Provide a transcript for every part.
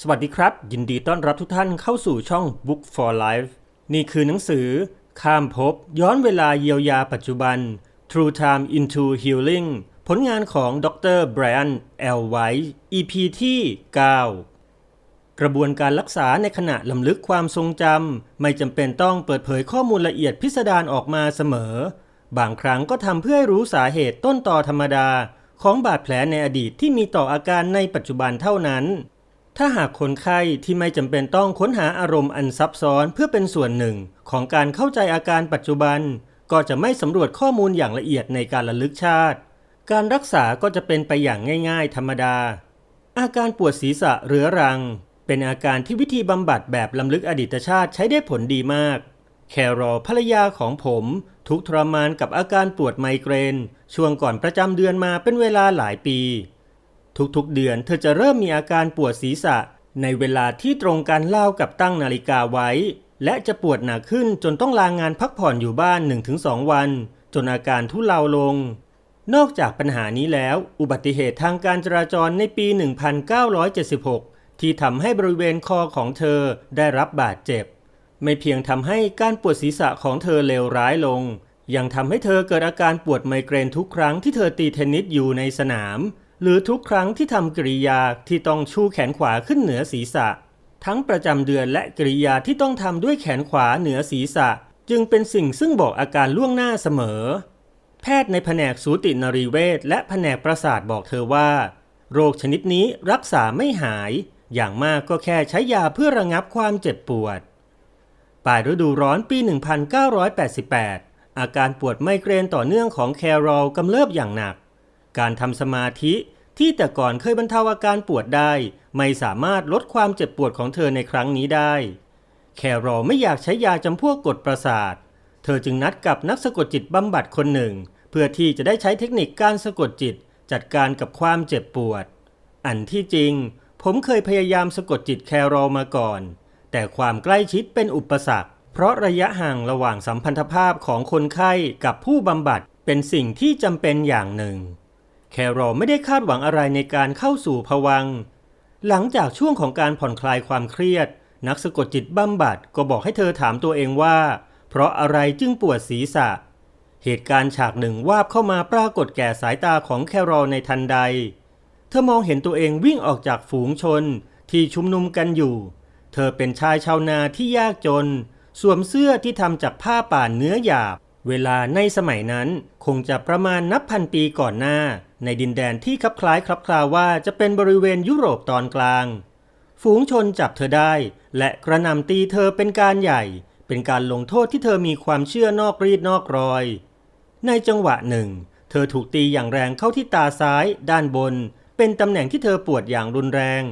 สวัสดีครับ ยินดีต้อนรับทุกท่านเข้าสู่ช่อง Book for Life นี่คือหนังสือ ข้ามภพย้อนเวลาเยียวยาปัจจุบัน True Time into Healing ผลงานของดรไบรอันแอลไวท์ EP ที่ 9 กระบวนการรักษาในขณะลำลึกความทรงจำไม่จำเป็นต้องเปิดเผยข้อมูลละเอียดพิสดารออกมาเสมอ บางครั้งก็ทำเพื่อให้รู้สาเหตุต้นต่อธรรมดา ของบาดแผลในอดีตที่มีต่ออาการในปัจจุบันเท่านั้น ถ้าหากคนไข้ที่ไม่จำเป็นต้องค้นหาอารมณ์อันซับซ้อนเพื่อเป็นส่วนหนึ่งของการเข้าใจอาการปัจจุบัน ก็จะไม่สำรวจข้อมูลอย่างละเอียดในการระลึกชาติ การรักษาก็จะเป็นไปอย่างง่าย ๆ ธรรมดา อาการปวดศีรษะเรื้อรัง เป็นอาการที่วิธีบำบัดแบบลำลึกอดีตชาติใช้ได้ผลดีมาก แครอภรรยาของผม ทุกทรมานกับอาการปวดไมเกรน ช่วงก่อนประจำเดือนมาเป็นเวลาหลายปี ทุกๆเดือนเธอจะเริ่มมีอาการปวดศีรษะ ในเวลาที่ตรงกันเล่ากับตั้งนาฬิกาไว้ และจะปวดหนักขึ้นจนต้องลางงานพักผ่อนอยู่บ้าน 1-2 วัน จนอาการทุเลาลง นอกจากปัญหานี้แล้ว อุบัติเหตุทางการจราจรในปี 1976 ที่ทำให้บริเวณคอของเธอได้รับบาดเจ็บ ไม่เพียงทำให้การปวดศีรษะของเธอเลวร้ายลงยังทำให้เธอเกิดอาการปวดไมเกรนทุกครั้งที่เธอตีเทนนิสอยู่ในสนาม หรือทุกครั้งที่ทำกริยาที่ต้องชูแขนขวาขึ้นเหนือศีรษะ ทั้งประจำเดือนและกริยาที่ต้องทำด้วยแขนขวาเหนือศีรษะ จึงเป็นสิ่งซึ่งบอกอาการล่วงหน้าเสมอ แพทย์ในแผนกสูตินรีเวชและแผนกประสาทบอกเธอว่า โรคชนิดนี้รักษาไม่หาย อย่างมากก็แค่ใช้ยาเพื่อระงับความเจ็บปวดปลายฤดูร้อนปี 1988 อาการปวดไมเกรนต่อเนื่องของแครอลกำเริบอย่างหนัก การทำสมาธิที่แต่ก่อนเคยบรรเทาอาการปวดได้ ไม่สามารถลดความเจ็บปวดของเธอในครั้งนี้ได้ แครอไม่อยากใช้ยาจำพวกกดประสาท เธอจึงนัดกับนักสะกดจิตบำบัดคนหนึ่ง เพื่อที่จะได้ใช้เทคนิคการสะกดจิต จัดการกับความเจ็บปวด อันที่จริง ผมเคยพยายามสะกดจิตแครอมาก่อน แต่ความใกล้ชิดเป็นอุปสรรค เพราะระยะห่างระหว่างสัมพันธภาพของคนไข้กับผู้บำบัดเป็นสิ่งที่จำเป็นอย่างหนึ่ง แครอไม่ได้คาดหวังอะไรในการเข้าสู่ภวัง หลังจากช่วงของการผ่อนคลายความเครียด นักสะกดจิตบำบัดก็บอกให้เธอถามตัวเองว่า เพราะอะไรจึงปวดศีรษะ เหตุการณ์ฉากหนึ่งวาบเข้ามาปรากฏแก่สายตาของแครอในทันใด เธอมองเห็นตัวเองวิ่งออกจากฝูงชนที่ชุมนุมกันอยู่ เธอเป็นชายชาวนาที่ยากจน สวมเสื้อที่ทำจากผ้าป่านเนื้อหยาบ เวลาในสมัยนั้นคงจะประมาณนับพันปีก่อนหน้า ในดินแดนที่คลับคล้ายคลับคลาว่าจะเป็นบริเวณยุโรปตอนกลาง ฝูงชนจับเธอได้ และกระหน่ำตีเธอเป็นการใหญ่ เป็นการลงโทษที่เธอมีความเชื่อนอกรีดนอกรอย ในจังหวะหนึ่ง เธอถูกตีอย่างแรงเข้าที่ตาซ้าย ด้านบน เป็นตำแหน่งที่เธอปวดอย่างรุนแรง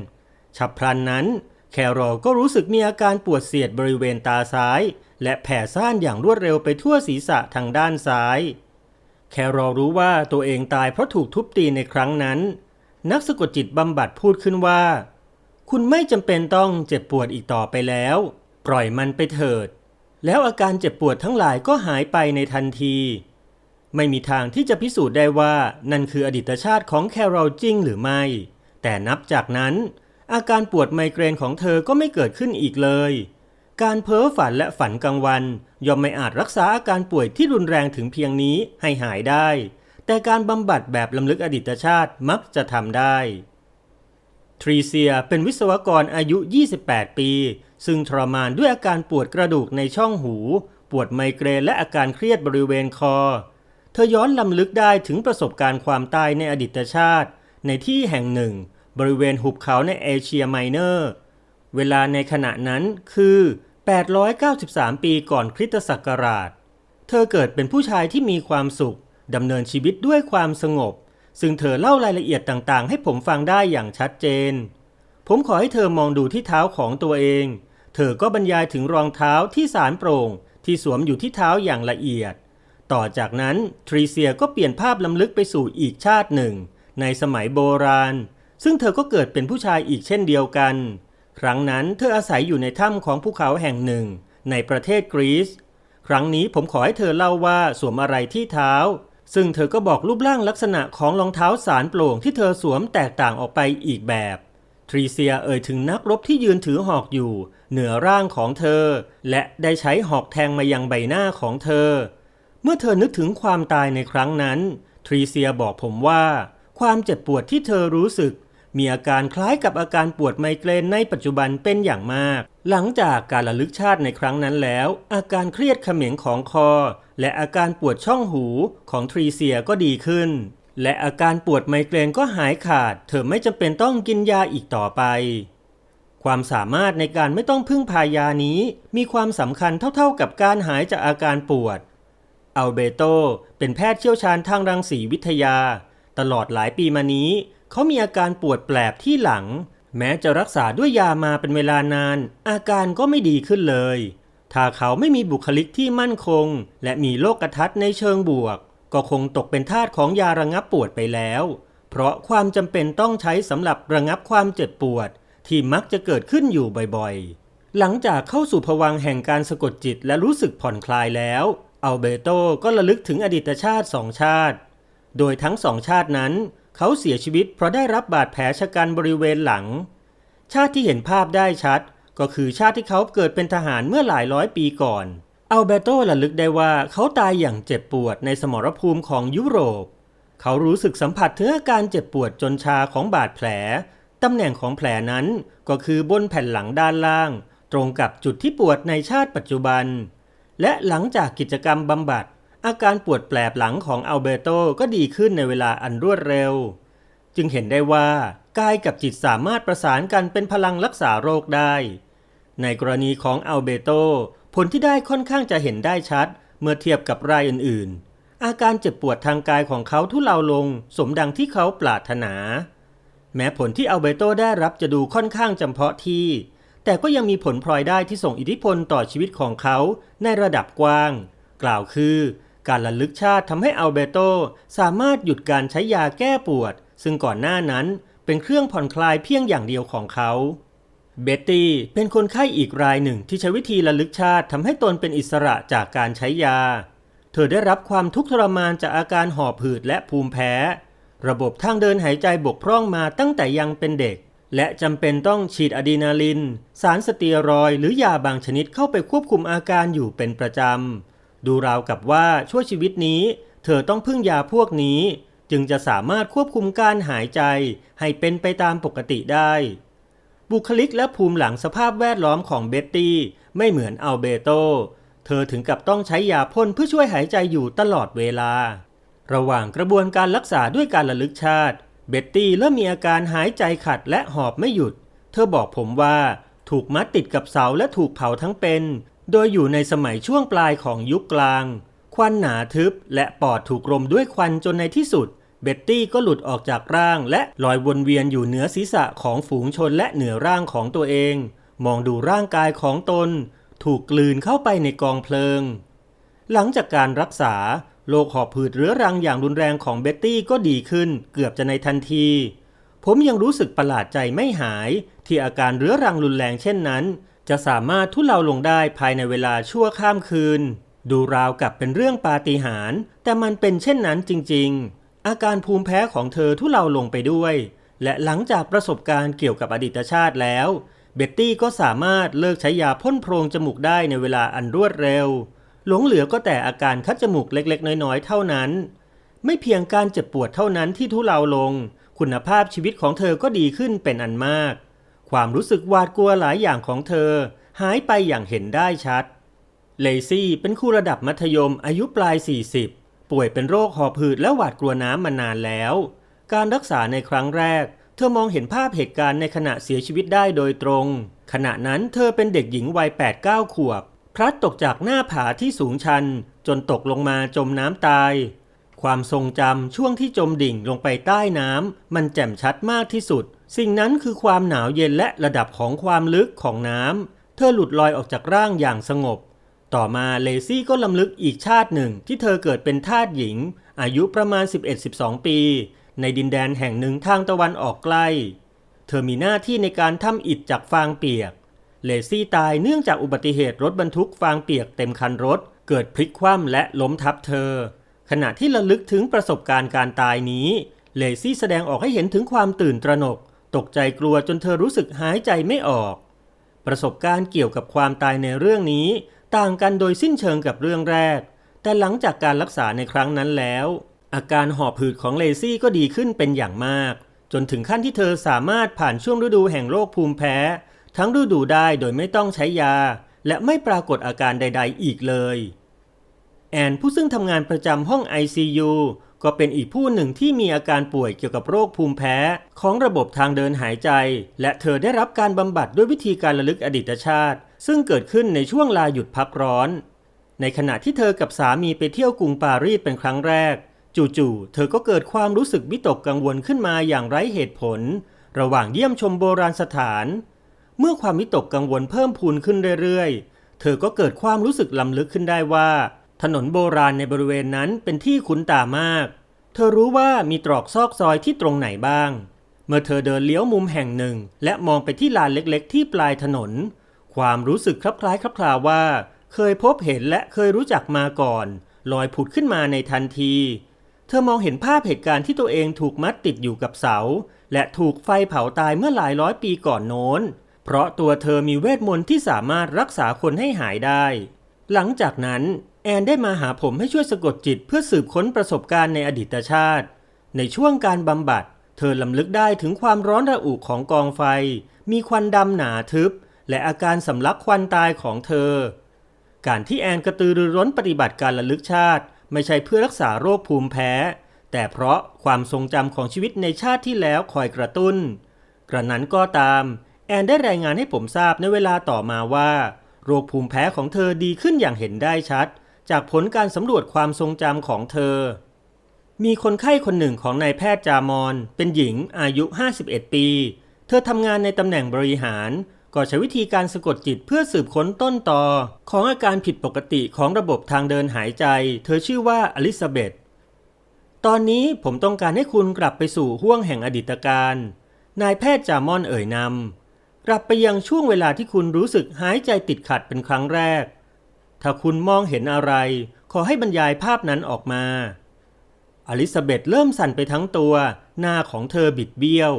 ฉับพลันนั้น แครอก็รู้สึกมีอาการปวดเสียดบริเวณตาซ้าย และแผ่ซ่านอย่างรวดเร็วไปทั่วศีรษะทางด้านซ้าย แครอลรู้ว่าตัวเองตายเพราะถูกทุบตีในครั้งนั้น นักสะกดจิตบำบัดพูดขึ้นว่า คุณไม่จำเป็นต้องเจ็บปวดอีกต่อไปแล้ว ปล่อยมันไปเถิด แล้วอาการเจ็บปวดทั้งหลายก็หายไปในทันที ไม่มีทางที่จะพิสูจน์ได้ว่านั่นคืออดีตชาติของแครอลจริงหรือไม่ แต่นับจากนั้นอาการปวดไมเกรนของเธอก็ไม่เกิดขึ้นอีกเลย การเพ้อฝันและฝันกลางวัน ย่อมไม่อาจรักษาอาการป่วยที่รุนแรงถึงเพียงนี้ให้หายได้ แต่การบำบัดแบบลำลึกอดีตชาติมักจะทำได้ ทรีเซียเป็นวิศวกรอายุ 28 ปี ซึ่งทรมานด้วยอาการปวดกระดูกในช่องหู ปวดไมเกรนและอาการเครียดบริเวณคอ เธอย้อนลำลึกได้ถึงประสบการณ์ความตายในอดีตชาติ ในที่แห่งหนึ่ง บริเวณหุบเขาในเอเชียไมเนอร์ เวลาในขณะนั้นคือ 893 ปีก่อนคริสตศักราช เธอเกิดเป็นผู้ชายที่มีความสุขดำเนินชีวิตด้วยความสงบ ซึ่งเธอเล่ารายละเอียดต่างๆ ให้ผมฟังได้อย่างชัดเจน ผมขอให้เธอมองดูที่เท้าของตัวเอง เธอก็บรรยายถึงรองเท้าที่สารโปร่งที่สวมอยู่ที่เท้าอย่างละเอียด ต่อจากนั้นทรีเซียก็เปลี่ยนภาพล้ำลึกไปสู่อีกชาติหนึ่ง ในสมัยโบราณ ซึ่งเธอก็เกิดเป็นผู้ชายอีกเช่นเดียวกัน ครั้งนั้นเธออาศัยอยู่ในถ้ำของภูเขาแห่งหนึ่ง ในประเทศกรีซ ครั้งนี้ผมขอให้เธอเล่าว่าสวมอะไรที่เท้า ซึ่งเธอก็บอกรูปร่างลักษณะของรองเท้าสารโปร่งที่เธอสวมแตกต่างออกไปอีกแบบ ทรีเซียเอ่ยถึงนักรบที่ยืนถือหอกอยู่ เหนือร่างของเธอ และได้ใช้หอกแทงมายังใบหน้าของเธอ เมื่อเธอนึกถึงความตายในครั้งนั้น ทรีเซียบอกผมว่า ความเจ็บปวดที่เธอรู้สึก มีอาการคล้ายกับอาการปวดไมเกรนในปัจจุบันเป็นอย่างมาก หลังจากการระลึกชาติในครั้งนั้นแล้ว อาการเครียดเขม็งของคอ และอาการปวดช่องหูของทรีเซียก็ดีขึ้น และอาการปวดไมเกรนก็หายขาด เธอไม่จำเป็นต้องกินยาอีกต่อไป ความสามารถในการไม่ต้องพึ่งพายานี้ มีความสำคัญเท่าๆกับการหายจากอาการปวดอัลเบโตเป็นแพทย์เชี่ยวชาญทางรังสีวิทยา ตลอดหลายปีมานี้ เขามีอาการปวดแปลบที่หลัง แม้จะรักษาด้วยยามาเป็นเวลานาน อาการก็ไม่ดีขึ้นเลย ถ้าเขาไม่มีบุคลิกที่มั่นคง และมีโลกทัศน์ในเชิงบวก ก็คงตกเป็นทาสของยาระงับปวดไปแล้ว เพราะความจำเป็นต้องใช้สำหรับระงับความเจ็บปวด ที่มักจะเกิดขึ้นอยู่บ่อยๆ หลังจากเข้าสู่ภวังแห่งการสะกดจิตและรู้สึกผ่อนคลายแล้วอัลเบโตก็ระลึกถึงอดีตชาติสองชาติ โดยทั้งสองชาตินั้น เขาเสียชีวิตเพราะได้รับบาดแผลชะกันบริเวณหลัง ชาติที่เห็นภาพได้ชัด ก็คือชาติที่เขาเกิดเป็นทหารเมื่อหลายร้อยปีก่อนอัลเบโตระลึกได้ว่าเขาตายอย่างเจ็บปวดในสมรภูมิของยุโรป เขารู้สึกสัมผัสถึงอาการเจ็บปวดจนชาของบาดแผล ตำแหน่งของแผลนั้นก็คือบนแผ่นหลังด้านล่าง ตรงกับจุดที่ปวดในชาติปัจจุบัน และหลังจากกิจกรรมบำบัด อาการปวดแปลบหลังของอัลเบโตก็ดีขึ้นในเวลาอันรวดเร็ว จึงเห็นได้ว่ากายกับจิตสามารถประสานกันเป็นพลังรักษาโรคได้ ในกรณีของอัลเบโตผลที่ได้ค่อนข้างจะเห็นได้ชัด เมื่อเทียบกับรายอื่นๆ อาการเจ็บปวดทางกายของเขาทุเลาลงสมดังที่เขาปรารถนา แม้ผลที่อัลเบโตได้รับจะดูค่อนข้างจำเพาะที่ แต่ก็ยังมีผลพลอยได้ที่ส่งอิทธิพลต่อชีวิตของเขาในระดับกว้าง กล่าวคือ การระลึกชาติทำให้อัลเบโตสามารถหยุดการใช้ยาแก้ปวด ซึ่งก่อนหน้านั้นเป็นเครื่องผ่อนคลายเพียงอย่างเดียวของเขา เบตตี้เป็นคนไข้อีกรายหนึ่งที่ใช้วิธีระลึกชาติทำให้ตนเป็นอิสระจากการใช้ยา เธอได้รับความทุกข์ทรมานจากอาการหอบหืดและภูมิแพ้ ระบบทางเดินหายใจบกพร่องมาตั้งแต่ยังเป็นเด็ก และจำเป็นต้องฉีดอะดรีนาลิน สารสเตียรอยหรือยาบางชนิดเข้าไปควบคุมอาการอยู่เป็นประจำ ดูราวกับว่าชั่วชีวิตนี้ เธอต้องพึ่งยาพวกนี้ จึงจะสามารถควบคุมการหายใจให้เป็นไปตามปกติได้ บุคลิกและภูมิหลังสภาพแวดล้อมของเบ็ตตี้ไม่เหมือนอัลเบโต เธอถึงกับต้องใช้ยาพ่นเพื่อช่วยหายใจอยู่ตลอดเวลา ระหว่างกระบวนการรักษาด้วยการระลึกชาติ เบ็ตตี้เริ่มมีอาการหายใจขัดและหอบไม่หยุด เธอบอกผมว่าถูกมัดติดกับเสาและถูกเผาทั้งเป็น โดยอยู่ในสมัยช่วงปลายของยุคกลาง ควันหนาทึบและปอดถูกรมด้วยควันจนในที่สุด เบ็ตตี้ก็หลุดออกจากร่างและลอยวนเวียนอยู่เหนือศีรษะของฝูงชนและเหนือร่างของตัวเอง มองดูร่างกายของตน ถูกกลืนเข้าไปในกองเพลิง หลังจากการรักษาโรคหอบผืดเรื้อรังอย่างรุนแรงของเบ็ตตี้ก็ดีขึ้นเกือบจะในทันที ผมยังรู้สึกประหลาดใจไม่หาย ที่อาการเรื้อรังรุนแรงเช่นนั้น จะสามารถทุเลาลงได้ภายในเวลาชั่วข้ามคืน ดูราวกับเป็นเรื่องปาฏิหาริย์แต่มันเป็นเช่นนั้นจริง ๆ อาการภูมิแพ้ของเธอทุเลาลงไปด้วย และหลังจากประสบการณ์เกี่ยวกับอดีตชาติแล้ว เบ็ตตี้ก็สามารถเลิกใช้ยาพ่นโพรงจมูกได้ในเวลาอันรวดเร็ว หลงเหลือก็แต่อาการคัดจมูกเล็กๆ น้อยๆ เท่านั้น ไม่เพียงการเจ็บปวดเท่านั้นที่ทุเลาลง คุณภาพชีวิตของเธอก็ดีขึ้นเป็นอันมาก ความรู้สึกหวาดกลัวหลายอย่างของเธอ หายไปอย่างเห็นได้ชัด เลซี่เป็นครูระดับมัธยมอายุปลาย 40 ป่วยเป็นโรคหอบหืดและหวาดกลัวน้ำมานานแล้ว การรักษาในครั้งแรก เธอมองเห็นภาพเหตุการณ์ในขณะเสียชีวิตได้โดยตรง ขณะนั้นเธอเป็นเด็กหญิงวัย 8-9 ขวบ พลัดตกจากหน้าผาที่สูงชัน จนตกลงมาจมน้ำตายความทรงจำช่วงที่จมดิ่งลงไปใต้น้ำมันแจ่มชัดมากที่สุด สิ่งนั้นคือความหนาวเย็นและระดับของความลึกของน้ำ เธอหลุดลอยออกจากร่างอย่างสงบ ต่อมาเลซี่ก็ลำลึกอีกชาติหนึ่งที่เธอเกิดเป็นทาสหญิง อายุประมาณ 11-12 ปี ในดินแดนแห่งหนึ่งทางตะวันออกใกล เธอมีหน้าที่ในการทำอิฐจากฟางเปียก เลซี่ตายเนื่องจากอุบัติเหตุรถบรรทุกฟางเปียกเต็มคันรถ เกิดพลิกคว่ำและล้มทับเธอ ขณะที่ระลึกถึงประสบการณ์การตายนี้ เลซี่แสดงออกให้เห็นถึงความตื่นตระหนก ตกใจกลัวจนเธอรู้สึกหายใจไม่ออก ประสบการณ์เกี่ยวกับความตายในเรื่องนี้ ต่างกันโดยสิ้นเชิงกับเรื่องแรก แต่หลังจากการรักษาในครั้งนั้นแล้ว อาการหอบหืดของเลซี่ก็ดีขึ้นเป็นอย่างมาก จนถึงขั้นที่เธอสามารถผ่านช่วงฤดูแห่งโรคภูมิแพ้ ทั้งฤดูได้โดยไม่ต้องใช้ยา และไม่ปรากฏอาการใด ๆ อีกเลยแอนผู้ซึ่งทำงานประจำห้อง ICU ก็เป็นอีกผู้หนึ่งที่มีอาการป่วยเกี่ยวกับโรคภูมิแพ้ ของระบบทางเดินหายใจ และเธอได้รับการบำบัดด้วยวิธีการระลึกอดีตชาติ ซึ่งเกิดขึ้นในช่วงลาหยุดพักร้อน ในขณะที่เธอกับสามีไปเที่ยวกรุงปารีสเป็นครั้งแรก จู่ๆ เธอก็เกิดความรู้สึกวิตกกังวลขึ้นมาอย่างไร้เหตุผล ระหว่างเยี่ยมชมโบราณสถาน เมื่อความวิตกกังวลเพิ่มพูนขึ้นเรื่อยๆ เธอก็เกิดความรู้สึกลำลึกขึ้นได้ว่า ถนนโบราณในบริเวณนั้นเป็นที่คุ้นตามาก เธอรู้ว่ามีตรอกซอกซอยที่ตรงไหนบ้าง เมื่อเธอเดินเลี้ยวมุมแห่งหนึ่ง และมองไปที่ลานเล็กๆ ที่ปลายถนน ความรู้สึกคลับคล้ายคลับคลาว่า เคยพบเห็นและเคยรู้จักมาก่อน ลอยผุดขึ้นมาในทันที เธอมองเห็นภาพเหตุการณ์ที่ตัวเองถูกมัดติดอยู่กับเสา และถูกไฟเผาตายเมื่อหลายร้อยปีก่อนโน้น เพราะตัวเธอมีเวทมนต์ที่สามารถรักษาคนให้หายได้ หลังจากนั้น แอนได้มาหาผมให้ช่วยสะกดจิตเพื่อสืบค้นประสบการณ์ในอดีตชาติ ในช่วงการบำบัด เธอลำลึกได้ถึงความร้อนระอุของกองไฟ มีควันดำหนาทึบ และอาการสำลักควันตายของเธอ การที่แอนกระตือรือร้นปฏิบัติการระลึกชาติ ไม่ใช่เพื่อรักษาโรคภูมิแพ้ แต่เพราะความทรงจำของชีวิตในชาติที่แล้วคอยกระตุ้น กระนั้นก็ตาม แอนได้รายงานให้ผมทราบในเวลาต่อมาว่า โรคภูมิแพ้ของเธอดีขึ้นอย่างเห็นได้ชัด จากผลการสำรวจความทรงจำของเธอ มีคนไข้คนหนึ่งของนายแพทย์จามอน เป็นหญิงอายุ 51 ปี เธอทำงานในตำแหน่งบริหาร ก็ใช้วิธีการสะกดจิตเพื่อสืบค้นต้นตอ ของอาการผิดปกติของระบบทางเดินหายใจ เธอชื่อว่าอลิซาเบธตอนนี้ผมต้องการให้คุณกลับไปสู่ห้วงแห่งอดีตการ นายแพทย์จามอนเอ่ยนำกลับไปยังช่วงเวลาที่คุณรู้สึกหายใจติดขัดเป็นครั้งแรก ถ้าคุณมองเห็นอะไร ขอให้บรรยายภาพนั้นออกมา อลิซาเบธเริ่มสั่นไปทั้งตัว หน้าของเธอบิดเบี้ยว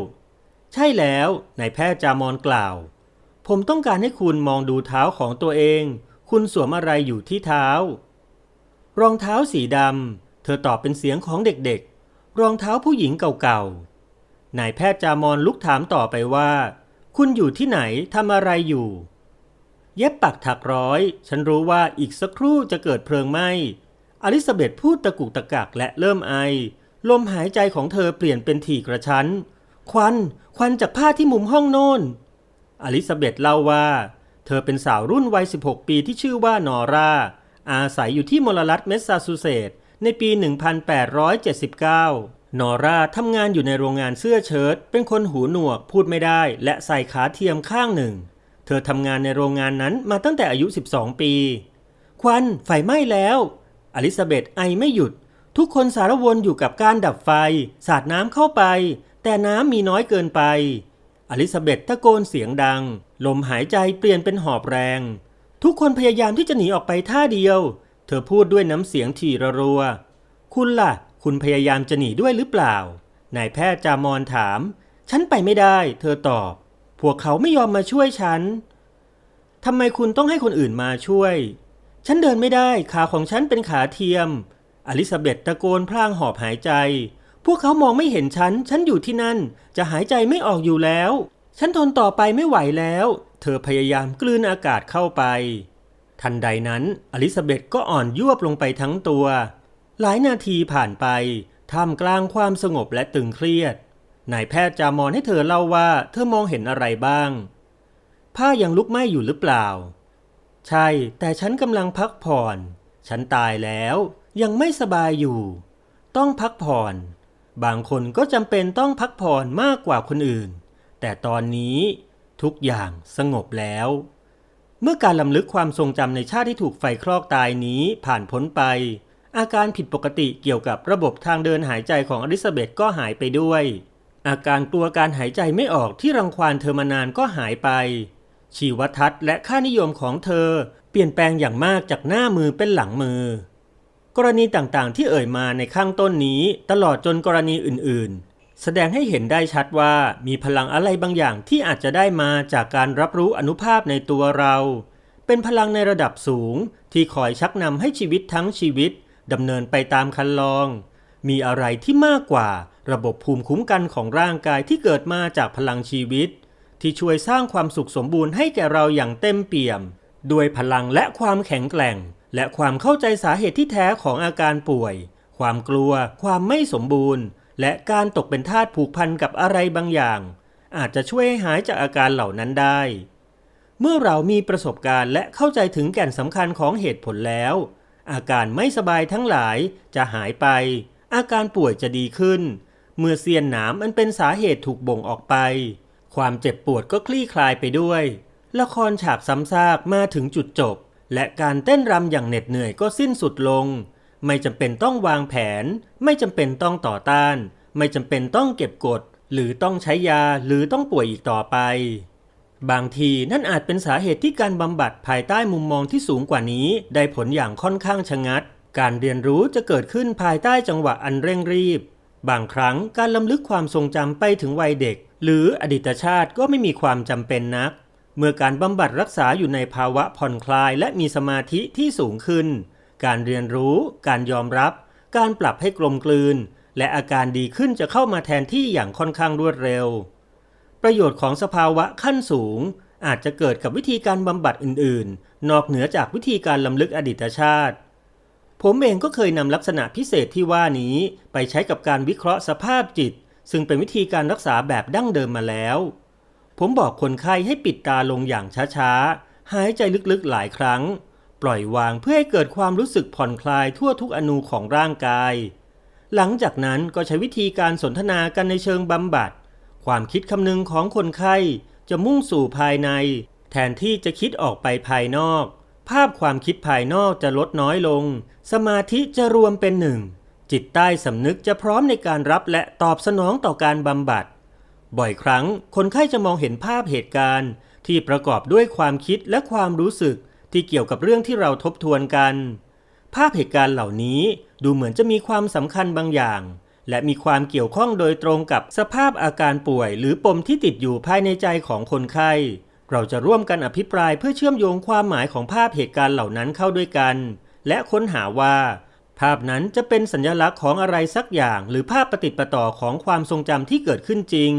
ใช่แล้วนายแพทย์จามอนกล่าว ผมต้องการให้คุณมองดูเท้าของตัวเอง คุณสวมอะไรอยู่ที่เท้า รองเท้าสีดำ เธอตอบเป็นเสียงของเด็กๆ รองเท้าผู้หญิงเก่าๆ นายแพทย์จามอนลุกถามต่อไปว่า คุณอยู่ที่ไหนทำอะไรอยู่ เย็บปักถักร้อย ฉันรู้ว่าอีกสักครู่จะเกิดเพลิงไหม้ อลิซาเบธพูดตะกุกตะกักและเริ่มไอ ลมหายใจของเธอเปลี่ยนเป็นถี่กระชั้น ควัน ควันจากผ้าที่มุมห้องโน้นอลิซาเบธเล่าว่า เธอเป็นสาวรุ่นวัย 16 ปีที่ชื่อว่านอรา อาศัยอยู่ที่มลรัฐเมสซาชูเซตส์ในปี 1879 นอราทำงานอยู่ในโรงงานเสื้อเชิ้ต เป็นคนหูหนวก พูดไม่ได้ และใส่ขาเทียมข้างหนึ่ง เธอทำงานในโรงงานนั้นมาตั้งแต่อายุ 12 ปี ควันไฟไหม้แล้ว อลิซาเบธไอไม่หยุด ทุกคนสารวนอยู่กับการดับไฟ สาดน้ำเข้าไป แต่น้ำมีน้อยเกินไป อลิซาเบธตะโกนเสียงดัง ลมหายใจเปลี่ยนเป็นหอบแรง ทุกคนพยายามที่จะหนีออกไปท่าเดียว เธอพูดด้วยน้ำเสียงถี่ระรัว คุณล่ะ คุณพยายามจะหนีด้วยหรือเปล่า นายแพทย์จามอนถาม ฉันไปไม่ได้ เธอตอบ พวกเขาไม่ยอมมาช่วยฉัน ทำไมคุณต้องให้คนอื่นมาช่วย ฉันเดินไม่ได้ ขาของฉันเป็นขาเทียม อลิซาเบธตะโกนพลางหอบหายใจ พวกเขามองไม่เห็นฉัน ฉันอยู่ที่นั่น จะหายใจไม่ออกอยู่แล้ว ฉันทนต่อไปไม่ไหวแล้ว เธอพยายามกลืนอากาศเข้าไป ทันใดนั้น อลิซาเบธก็อ่อนยวบลงไปทั้งตัว หลายนาทีผ่านไป ท่ามกลางความสงบและตึงเครียด นายแพทย์จามอนให้เธอเล่าว่าเธอมองเห็นอะไรบ้าง ผ้ายังลุกไหม้อยู่หรือเปล่า ใช่ แต่ฉันกำลังพักผ่อน ฉันตายแล้วยังไม่สบายอยู่ ต้องพักผ่อน บางคนก็จำเป็นต้องพักผ่อนมากกว่าคนอื่น แต่ตอนนี้ทุกอย่างสงบแล้ว เมื่อการลำลึกความทรงจำในชาติที่ถูกไฟคลอกตายนี้ผ่านพ้นไป อาการผิดปกติเกี่ยวกับระบบทางเดินหายใจของอลิซาเบธก็หายไปด้วย อาการกลัวการหายใจไม่ออกที่รังควานเธอมานานก็หายไป ชีวทัศน์และค่านิยมของเธอเปลี่ยนแปลงอย่างมากจากหน้ามือเป็นหลังมือ กรณีต่างๆที่เอ่ยมาในข้างต้นนี้ตลอดจนกรณีอื่นๆ แสดงให้เห็นได้ชัดว่ามีพลังอะไรบางอย่างที่อาจจะได้มาจากการรับรู้อนุภาพในตัวเรา เป็นพลังในระดับสูงที่คอยชักนำให้ชีวิตทั้งชีวิตดำเนินไปตามคันลอง มีอะไรที่มากกว่า ระบบภูมิคุ้มกันของร่างกายที่เกิดมาจากพลังชีวิต ที่ช่วยสร้างความสุขสมบูรณ์ให้แก่เราอย่างเต็มเปี่ยม ด้วยพลังและความแข็งแกร่ง และความเข้าใจสาเหตุที่แท้ของอาการป่วย ความกลัว ความไม่สมบูรณ์ และการตกเป็นทาสผูกพันกับอะไรบางอย่าง อาจจะช่วยให้หายจากอาการเหล่านั้นได้ เมื่อเรามีประสบการณ์และเข้าใจถึงแก่นสำคัญของเหตุผลแล้ว อาการไม่สบายทั้งหลายจะหายไป อาการป่วยจะดีขึ้น เมื่อเสียนหนามอันเป็นสาเหตุถูกบ่งออกไป ความเจ็บปวดก็คลี่คลายไปด้วย ละครฉากซ้ำซากมาถึงจุดจบ และการเต้นรำอย่างเหน็ดเหนื่อยก็สิ้นสุดลง ไม่จำเป็นต้องวางแผน ไม่จำเป็นต้องต่อต้าน ไม่จำเป็นต้องเก็บกด หรือต้องใช้ยาหรือต้องป่วยอีกต่อไปบางทีนั่นอาจเป็นสาเหตุที่การบำบัดภายใต้มุมมองที่สูงกว่านี้ ได้ผลอย่างค่อนข้างชะงัด การเรียนรู้จะเกิดขึ้นภายใต้จังหวะอันเร่งรีบ บางครั้งการล้ำลึกความทรงจำไปถึงวัยเด็ก หรืออดีตชาติก็ไม่มีความจำเป็นนัก เมื่อการบำบัดรักษาอยู่ในภาวะผ่อนคลายและมีสมาธิที่สูงขึ้น การเรียนรู้ การยอมรับ การปรับให้กลมกลืน และอาการดีขึ้นจะเข้ามาแทนที่อย่างค่อนข้างรวดเร็ว ประโยชน์ของสภาวะขั้นสูง อาจจะเกิดกับวิธีการบำบัดอื่น ๆ นอกเหนือจากวิธีการล้ำลึกอดีตชาติ ผมเองก็เคยนำลักษณะพิเศษที่ว่านี้ไปใช้กับการวิเคราะห์สภาพจิต ซึ่งเป็นวิธีการรักษาแบบดั้งเดิมมาแล้ว ผมบอกคนไข้ให้ปิดตาลงอย่างช้าๆ หายใจลึกๆหลายครั้ง ปล่อยวางเพื่อให้เกิดความรู้สึกผ่อนคลายทั่วทุกอนูของร่างกาย หลังจากนั้นก็ใช้วิธีการสนทนากันในเชิงบำบัด ความคิดคำนึงของคนไข้จะมุ่งสู่ภายใน แทนที่จะคิดออกไปภายนอก ภาพความคิดภายนอกจะลดน้อยลง สมาธิจะรวมเป็นหนึ่ง จิตใต้สำนึกจะพร้อมในการรับและตอบสนองต่อการบำบัด บ่อยครั้งคนไข้จะมองเห็นภาพเหตุการณ์ ที่ประกอบด้วยความคิดและความรู้สึกที่เกี่ยวกับเรื่องที่เราทบทวนกัน ภาพเหตุการณ์เหล่านี้ดูเหมือนจะมีความสำคัญบางอย่าง และมีความเกี่ยวข้องโดยตรงกับสภาพอาการป่วย หรือปมที่ติดอยู่ภายในใจของคนไข้ เราจะร่วมกันอภิปรายเพื่อเชื่อมโยงความหมายของภาพเหตุการณ์เหล่านั้นเข้าด้วยกัน และค้นหาว่า ภาพนั้นจะเป็นสัญลักษณ์ของอะไรสักอย่าง หรือภาพปฏิประต่อของความทรงจำที่เกิดขึ้นจริง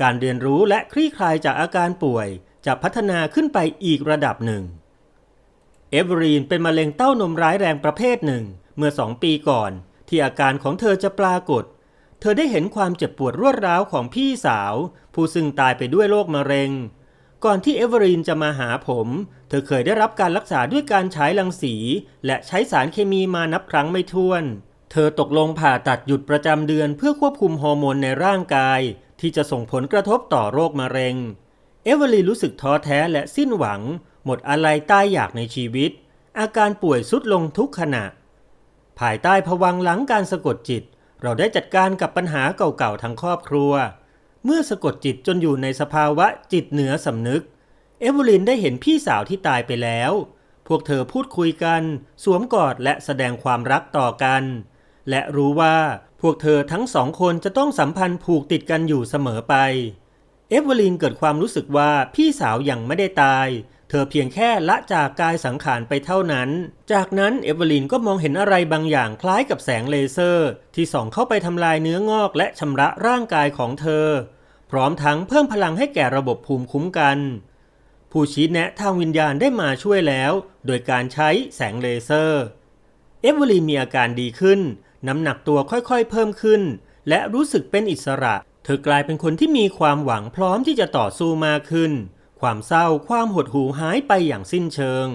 การเรียนรู้และคลี่คลายจากอาการป่วย จะพัฒนาขึ้นไปอีกระดับหนึ่ง เอเวอรีนเป็นมะเร็งเต้านมร้ายแรงประเภทหนึ่ง เมื่อสองปีก่อน ที่อาการของเธอจะปรากฏ เธอได้เห็นความเจ็บปวดรวดร้าวของพี่สาว ผู้ซึ่งตายไปด้วยโรคมะเร็ง ก่อนที่เอเวอรีนจะมาหาผม เธอเคยได้รับการรักษาด้วยการฉายรังสี และใช้สารเคมีมานับครั้งไม่ถ้วน เธอตกลงผ่าตัดหยุดประจำเดือนเพื่อควบคุมฮอร์โมนในร่างกาย ที่จะส่งผลกระทบต่อโรคมะเร็ง เอเวอรีนรู้สึกท้อแท้และสิ้นหวัง หมดอะไรใตายอยากในชีวิต อาการป่วยสุดลงทุกขณะ ภายใต้ภวังหลังการสะกดจิต เราได้จัดการกับปัญหาเก่าๆทั้งครอบครัว เมื่อสะกดจิตจนอยู่ในสภาวะจิตเหนือสำนึก เอเวอลินได้เห็นพี่สาวที่ตายไปแล้ว พวกเธอพูดคุยกัน สวมกอดและแสดงความรักต่อกัน และรู้ว่าพวกเธอทั้งสองคนจะต้องสัมพันธ์ผูกติดกันอยู่เสมอไป เอเวอลินเกิดความรู้สึกว่าพี่สาวยังไม่ได้ตาย เธอเพียงแค่ละจากกายสังขารไปเท่านั้น จากนั้นเอเวอลินก็มองเห็นอะไรบางอย่างคล้ายกับแสงเลเซอร์ ที่ส่องเข้าไปทำลายเนื้องอกและชำระร่างกายของเธอ พร้อมทั้งเพิ่มพลังให้แก่ระบบภูมิคุ้มกัน ผู้ชี้แนะทางวิญญาณได้มาช่วยแล้ว โดยการใช้แสงเลเซอร์ เอเวอรีนมีอาการดีขึ้น น้ำหนักตัวค่อยๆเพิ่มขึ้น และรู้สึกเป็นอิสระ เธอกลายเป็นคนที่มีความหวังพร้อมที่จะต่อสู้มากขึ้น ความเศร้าความหดหู่หายไปอย่างสิ้นเชิง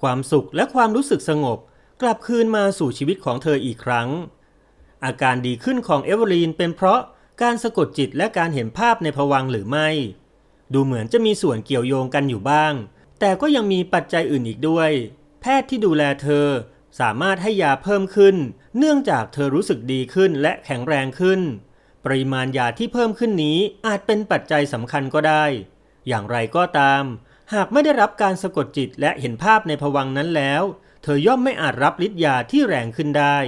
ความสุขและความรู้สึกสงบ กลับคืนมาสู่ชีวิตของเธออีกครั้ง อาการดีขึ้นของเอเวอรีนเป็นเพราะการสะกดจิตและการเห็นภาพในภวังหรือไม่ ดูเหมือนจะมีส่วนเกี่ยวโยงกันอยู่บ้าง แต่ก็ยังมีปัจจัยอื่นอีกด้วย แพทย์ที่ดูแลเธอสามารถให้ยาเพิ่มขึ้น เนื่องจากเธอรู้สึกดีขึ้นและแข็งแรงขึ้น ปริมาณยาที่เพิ่มขึ้นนี้อาจเป็นปัจจัยสำคัญก็ได้ อย่างไรก็ตาม หากไม่ได้รับการสะกดจิตและเห็นภาพในภวังนั้นแล้ว เธอย่อมไม่อาจรับฤทธิ์ยาที่แรงขึ้นได้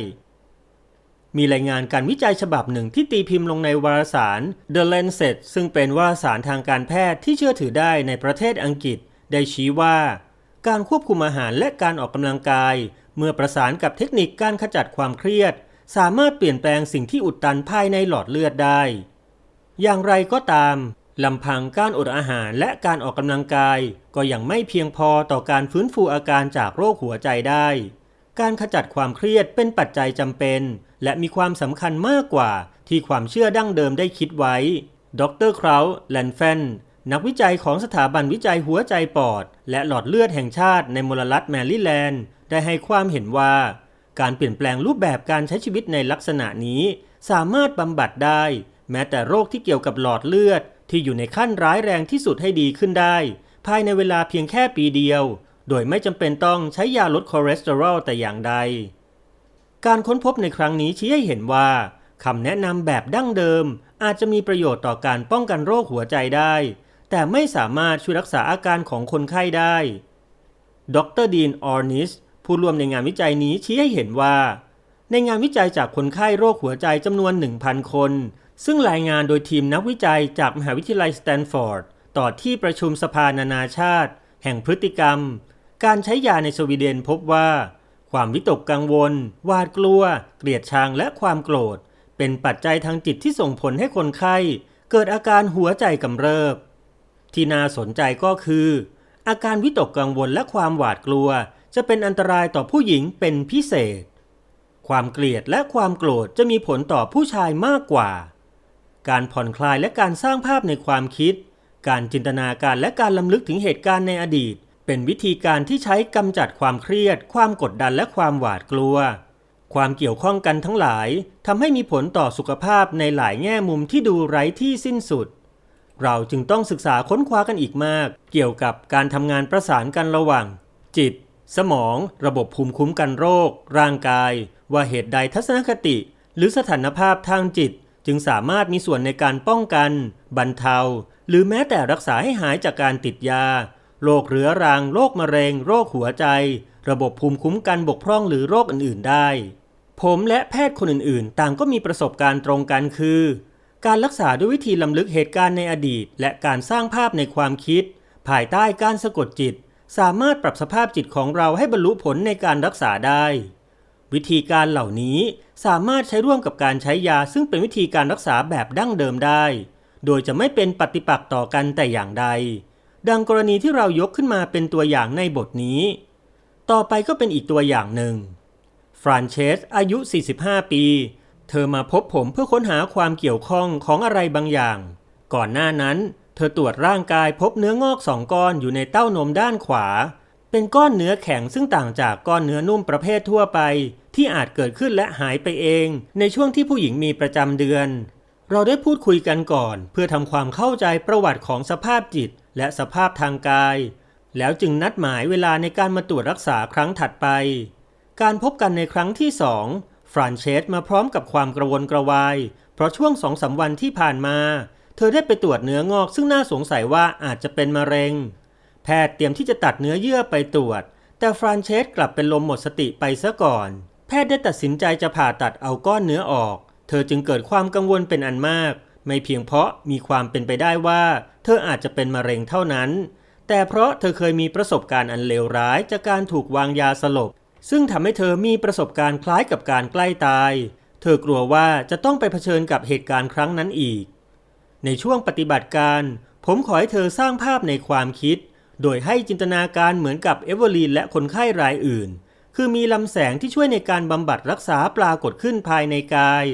มีรายงานการวิจัยฉบับหนึ่งที่ตีพิมพ์ลงในวารสาร The Lancet ซึ่งเป็นวารสารทางการแพทย์ที่เชื่อถือได้ในประเทศอังกฤษ ได้ชี้ว่า การควบคุมอาหารและการออกกำลังกาย เมื่อประสานกับเทคนิคการขจัดความเครียด สามารถเปลี่ยนแปลงสิ่งที่อุดตันภายในหลอดเลือดได้อย่างไรก็ตาม ลำพังการอดอาหารและการออกกำลังกาย ก็ยังไม่เพียงพอต่อการฟื้นฟูอาการจากโรคหัวใจได้ การขจัดความเครียดเป็นปัจจัยจำเป็น และมีความสำคัญมากกว่าที่ความเชื่อดั้งเดิมได้คิดไว้ ดรคราวแลนเฟนนักวิจัยของสถาบันวิจัยหัวใจปอด และหลอดเลือดแห่งชาติในมลรัฐแมริแลนด์ ได้ให้ความเห็นว่า การเปลี่ยนแปลงรูปแบบการใช้ชีวิตในลักษณะนี้ สามารถบำบัดได้ แม้แต่โรคที่เกี่ยวกับหลอดเลือด ที่อยู่ในขั้นร้ายแรงที่สุดให้ดีขึ้นได้ ภายในเวลาเพียงแค่ปีเดียว โดยไม่จำเป็นต้องใช้ยาลดคอเลสเตอรอลแต่อย่างใด การค้นพบในครั้งนี้ชี้ให้เห็นว่าคำแนะนำแบบดั้งเดิม อาจจะมีประโยชน์ต่อการป้องกันโรคหัวใจได้ แต่ไม่สามารถช่วยรักษาอาการของคนไข้ได้ ดรดีนออร์นิสผู้ร่วมในงานวิจัยนี้ชี้ให้เห็นว่า ในงานวิจัยจากคนไข้โรคหัวใจจำนวน 1,000 คน ซึ่งรายงานโดยทีมนักวิจัยจากมหาวิทยาลัยสแตนฟอร์ด ต่อที่ประชุมสภานานาชาติ แห่งพฤติกรรม การใช้ยาในสวีเดนพบว่า ความวิตกกังวลหวาดกลัว เกลียดชังและความโกรธ เป็นปัจจัยทางจิตที่ส่งผลให้คนไข้ เกิดอาการหัวใจกำเริบ ที่น่าสนใจก็คือ อาการวิตกกังวลและความหวาดกลัว จะเป็นอันตรายต่อผู้หญิงเป็นพิเศษ ความเกลียดและความโกรธจะมีผลต่อผู้ชายมากกว่า การผ่อนคลายและการสร้างภาพในความคิด การจินตนาการและการลำลึกถึงเหตุการณ์ในอดีต เป็นวิธีการที่ใช้กำจัดความเครียด ความกดดันและความหวาดกลัว ความเกี่ยวข้องกันทั้งหลายทำให้มีผลต่อสุขภาพในหลายแง่มุมที่ดูไร้ที่สิ้นสุด เราจึงต้องศึกษาค้นคว้ากันอีกมาก เกี่ยวกับการทำงานประสานกันระหว่าง จิต สมอง ระบบภูมิคุ้มกันโรค ร่างกาย ว่าเหตุใดทัศนคติ หรือสถานภาพทางจิต จึงสามารถมีส่วนในการป้องกัน บรรเทา หรือแม้แต่รักษาให้หายจากการติดยา โรคเรื้อรัง โรคมะเร็ง โรคหัวใจ ระบบภูมิคุ้มกันบกพร่องหรือโรคอื่น ๆ ได้ ผมและแพทย์คนอื่น ๆ ต่างก็มีประสบการณ์ตรงกันคือ การรักษาด้วยวิธีลำลึกเหตุการณ์ในอดีต และการสร้างภาพในความคิด ภายใต้การสะกดจิต สามารถปรับสภาพจิตของเราให้บรรลุผลในการรักษาได้ วิธีการเหล่านี้สามารถใช้ร่วมกับการใช้ยาซึ่งเป็นวิธีการรักษาแบบดั้งเดิมได้ โดยจะไม่เป็นปฏิปักษ์ต่อกันแต่อย่างใด ดังกรณีที่เรายกขึ้นมาเป็นตัวอย่างในบทนี้ ต่อไปก็เป็นอีกตัวอย่างหนึ่ง ฟรานเชสอายุ 45 ปี เธอมาพบผมเพื่อค้นหาความเกี่ยวข้องของอะไรบางอย่าง ก่อนหน้านั้น เธอตรวจร่างกายพบเนื้องอกสองก้อนอยู่ในเต้านมด้านขวา เป็นก้อนเนื้อแข็งซึ่งต่างจากก้อนเนื้อนุ่มประเภททั่วไป ที่อาจเกิดขึ้นและหายไปเอง ในช่วงที่ผู้หญิงมีประจำเดือน เราได้พูดคุยกันก่อน เพื่อทำความเข้าใจประวัติของสภาพจิต และสภาพทางกาย แล้วจึงนัดหมายเวลาในการมาตรวจรักษาครั้งถัดไป การพบกันในครั้งที่สองฟรานเชสมาพร้อมกับความกระวนกระวาย เพราะช่วงสองสาวันที่ผ่านมา เธอได้ไปตรวจเนื้องอกซึ่งน่าสงสัยว่าอาจจะเป็นมะเร็ง แพทย์เตรียมที่จะตัดเนื้อเยื่อไปตรวจ แต่ฟรานเชสกลับเป็นลมหมดสติไปซะก่อน แพทย์ได้ตัดสินใจจะผ่าตัดเอาก้อนเนื้อออก เธอจึงเกิดความกังวลเป็นอันมาก ไม่เพียงเพราะมีความเป็นไปได้ว่า เธออาจจะเป็นมะเร็งเท่านั้น แต่เพราะเธอเคยมีประสบการณ์อันเลวร้ายจากการถูกวางยาสลบ ซึ่งทำให้เธอมีประสบการณ์คล้ายกับการใกล้ตาย เธอกลัวว่าจะต้องไปเผชิญกับเหตุการณ์ครั้งนั้นอีก ในช่วงปฏิบัติการ ผมขอให้เธอสร้างภาพในความคิด โดยให้จินตนาการเหมือนกับเอเวอร์ลีนและคนไข้รายอื่น คือมีลำแสงที่ช่วยในการบำบัดรักษาปรากฏขึ้นภายในกาย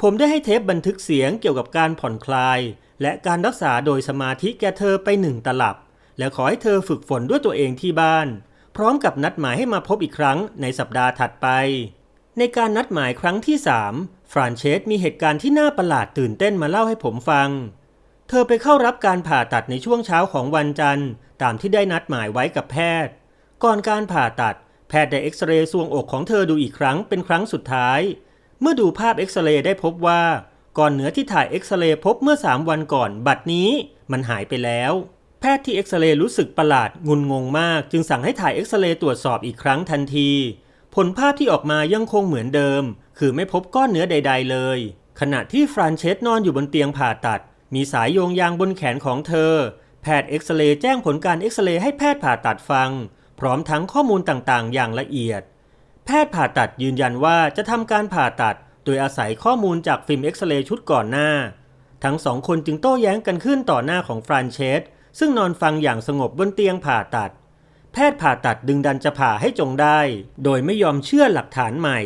ผมได้ให้เทปบันทึกเสียงเกี่ยวกับการผ่อนคลาย และการรักษาโดยสมาธิแก่เธอไปหนึ่งตลับ และขอให้เธอฝึกฝนด้วยตัวเองที่บ้าน พร้อมกับนัดหมายให้มาพบอีกครั้งในสัปดาห์ถัดไป ในการนัดหมายครั้งที่ 3 ฟรานเชสมีเหตุการณ์ที่น่าประหลาดตื่นเต้นมาเล่าให้ผมฟัง ธอไปเข้ารับการผ่าตัดในช่วงเช้าของวันจันทร์ ตามที่ได้นัดหมายไว้กับแพทย์ ก่อนการผ่าตัด แพทย์ได้เอ็กซเรย์ซวงอกของเธอดูอีกครั้งเป็นครั้งสุดท้าย เมื่อดูภาพเอ็กซเรย์ได้พบว่าก้อนเนื้อที่ถ่ายเอ็กซเรย์พบเมื่อ 3 วันก่อน บัดนี้มันหายไปแล้ว แพทย์ที่เอ็กซเรย์รู้สึกประหลาดงุนงงมาก จึงสั่งให้ถ่ายเอ็กซเรย์ตรวจสอบอีกครั้งทันทีผผลภาพที่ออกมายังคงเหมือนเดิม คือไม่พบก้อนเนื้อใด ๆ เลย ขณะที่ฟรานเชสนอนอยู่บนเตียงผ่าตัด มีสายโยงยางบนแขนของเธอ แพทย์เอ็กซเรย์แจ้งผลการเอ็กซเรย์ให้แพทย์ผ่าตัดฟัง พร้อมทั้งข้อมูลต่างๆ อย่างละเอียด แพทย์ผ่าตัดยืนยันว่าจะทำการผ่าตัด โดยอาศัยข้อมูลจากฟิล์มเอ็กซเรย์ชุดก่อนหน้า ทั้งสองคนจึงโต้แย้งกันขึ้นต่อหน้าของฟรานเชสซึ่งนอนฟังอย่างสงบบนเตียงผ่าตัด แพทย์ผ่าตัดดึงดันจะผ่าให้จงได้ โดยไม่ยอมเชื่อหลักฐานใหม่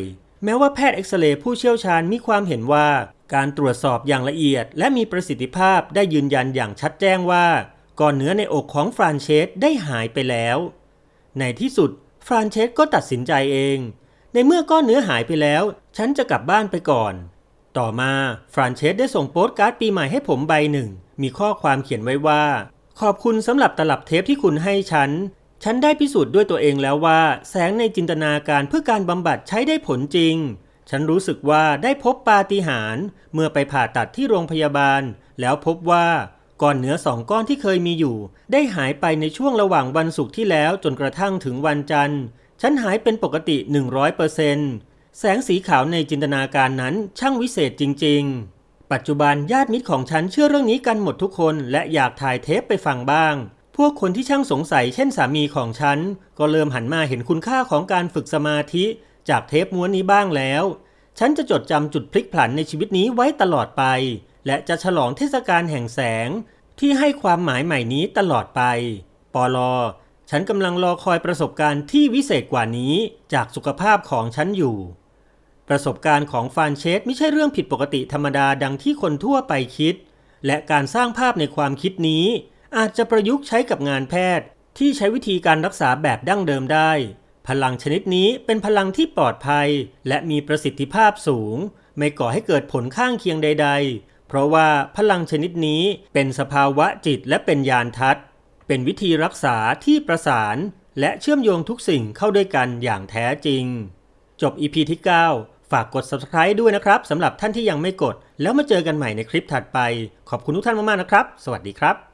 แม้ว่าแพทย์เอ็กซเรย์ผู้เชี่ยวชาญมีความเห็นว่า การตรวจสอบอย่างละเอียด และมีประสิทธิภาพได้ยืนยันอย่างชัดแจ้งว่าก้อนเนื้อในอกของฟรานเชสได้หายไปแล้ว ในที่สุดฟรานเชสก็ตัดสินใจเอง ในเมื่อก้อนเนื้อหายไปแล้ว ฉันจะกลับบ้านไปก่อน ต่อมาฟรานเชสได้ส่งโปสการ์ดปีใหม่ให้ผมใบหนึ่ง มีข้อความเขียนไว้ว่า ขอบคุณสำหรับตลับเทปที่คุณให้ฉัน ฉันได้พิสูจน์ด้วยตัวเองแล้วว่า แสงในจินตนาการเพื่อการบำบัดใช้ได้ผลจริง ฉันรู้สึกว่าได้พบปาฏิหาริย์เมื่อไปผ่าตัดที่โรงพยาบาล แล้วพบว่าก้อนเนื้อสองก้อนที่เคยมีอยู่ ได้หายไปในช่วงระหว่างวันศุกร์ที่แล้วจนกระทั่งถึงวันจันทร์ ฉันหายเป็นปกติ 100%แสงสีขาวในจินตนาการนั้นช่างวิเศษจริง ๆ ปัจจุบันญาติมิตรของฉันเชื่อเรื่องนี้กันหมดทุกคน และอยากถ่ายเทปไปฟังบ้าง พวกคนที่ช่างสงสัยเช่นสามีของฉัน ก็เริ่มหันมาเห็นคุณค่าของการฝึกสมาธิ จากเทปม้วนนี้บ้างแล้ว ฉันจะจดจำจุดพลิกผันในชีวิตนี้ไว้ตลอดไป และจะฉลองเทศกาลแห่งแสง ที่ให้ความหมายใหม่นี้ตลอดไป ปอลอฉันกำลังรอคอยประสบการณ์ที่วิเศษกว่านี้จากสุขภาพของฉันอยู่ ประสบการณ์ของฟานเชสไม่ใช่เรื่องผิดปกติธรรมดาดังที่คนทั่วไปคิด และการสร้างภาพในความคิดนี้ อาจจะประยุกต์ใช้กับงานแพทย์ที่ใช้วิธีการรักษาแบบดั้งเดิมได้ พลังชนิดนี้เป็นพลังที่ปลอดภัย และมีประสิทธิภาพสูง ไม่ก่อให้เกิดผลข้างเคียงใด ๆ เพราะว่าพลังชนิดนี้เป็นสภาวะจิตและเป็นยานทัศน์ เป็นวิธีรักษาที่ประสาน และเชื่อมโยงทุกสิ่งเข้าด้วยกันอย่างแท้จริง จบ EP ที่ 9 ฝากกด subscribe ด้วยนะครับสำหรับท่านที่ยังไม่กด แล้วมาเจอกันใหม่ในคลิปถัดไป ขอบคุณทุกท่านมากๆนะครับ สวัสดีครับ